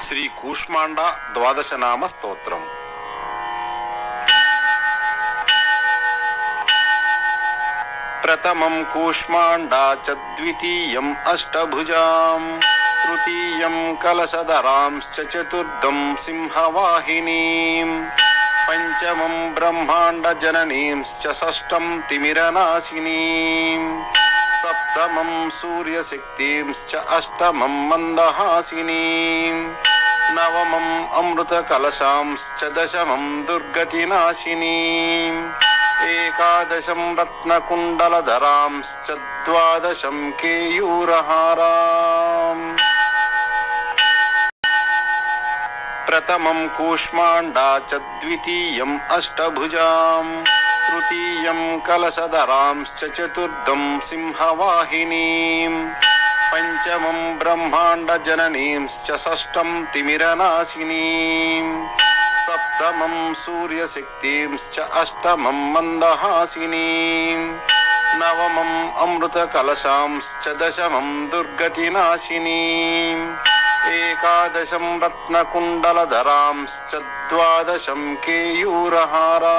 శ్రీ కూష్మాండ ద్వాదశనామ స్తోత్రం ప్రథమం కూష్మాండా చ ద్వితీయం అష్టభుజాం తృతీయం కలశధరాంశ్చ చతుర్థం సింహవాహినీం పంచమం బ్రహ్మాండ జననీంశ్చ షష్టం తిమిరనాశినీం సప్తమం సూర్యశక్తింశ్చ అష్టమం नवमम् अमृतकलशांश्च दशमं दुर्गतिनाशिनीम् एकादशं रत्नकुण्डलधरांश्च द्वादशं केयूरहाराम्। प्रथमं कूष्माण्डा च द्वितीयम् अष्टभुजाम्। तृतीयं कलशधरांश्च चतुर्थं सिंहवाहिनीम्। పంచమం బ్రహ్మాండ జననీంశ్చ షష్టం తిమిరనాశినీం. సప్తమం సూర్యశక్తింశ్చ అష్టమం మందహాసినీం. నవమం అమృతకలశాంశ్చ దశమం దుర్గతినాశినీం. ఏకాదశం రత్నకుండలధరాంశ్చ ద్వాదశం కేయూరహారా.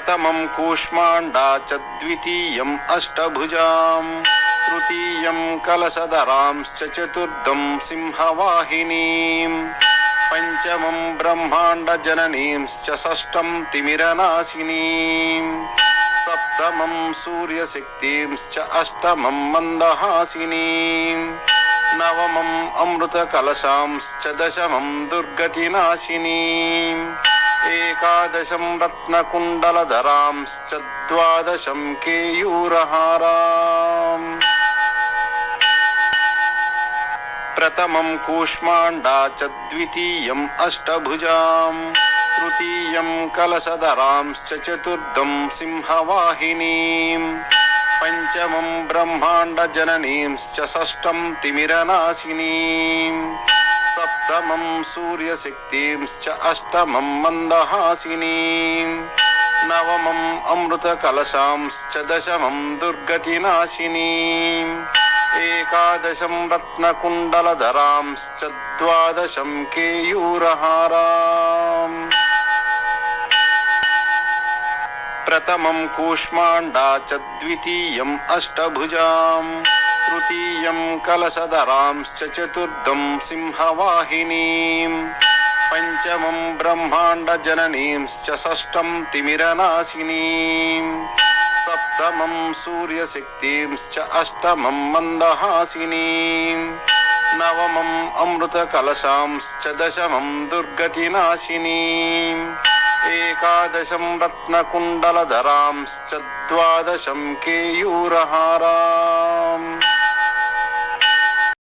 प्रथमं कूष्माण्डा च द्वितीयम् अष्टभुजाम्, तृतीयं कलशधरांश्च चतुर्दं सिंहवाहिनीम्, पञ्चमं ब्रह्माण्डजननींश्च षष्ठं तिमिरनाशिनीम्, सप्तमं सूर्यशक्तिंश्च अष्टमं मन्दहासिनीम् नवमम् अमृतकलशांश्च दशमं दुर्गतिनाशिनीम् దుర్గతినాశినీం ఏకాదశం రత్నకుండలధరాంశ్చ ద్వాదశం కేయూరహారాం ప్రథమం కూష్మాండా చ ద్వితీయం అష్టభుజాం తృతీయం కలశధరాంశ్చ చతుర్థం సింహవాహినీం పంచమం బ్రహ్మాండ జననీంశ్చ सप्तमं सूर्यशक्तिंश्च अष्टमं मन्दहासिनीम् नवमम् अमृतकलशांश्च दशमं दुर्गतिनाशिनीम् एकादशं रत्नकुण्डलधरांश्च द्वादशं केयूरहाराम्। प्रथमं कूष्माण्डा च द्वितीयम् अष्टभुजाम्। ద్వితీయం అష్టభుజాం తృతీయం కలశధరాంశ్చ చతుర్థం సింహవాహినీం పంచమం బ్రహ్మాండ జననీంశ్చ షష్టం తిమిరనాశినీం సప్తమం సూర్యశక్తింశ్చ అష్టమం మందహాసినీం నవమం అమృతకలశాంశ్చ దశమం దుర్గతినాశినీం ఏకాదశం రత్నకుండలధరాంశ్చ ద్వాదశం కేయూరహారాం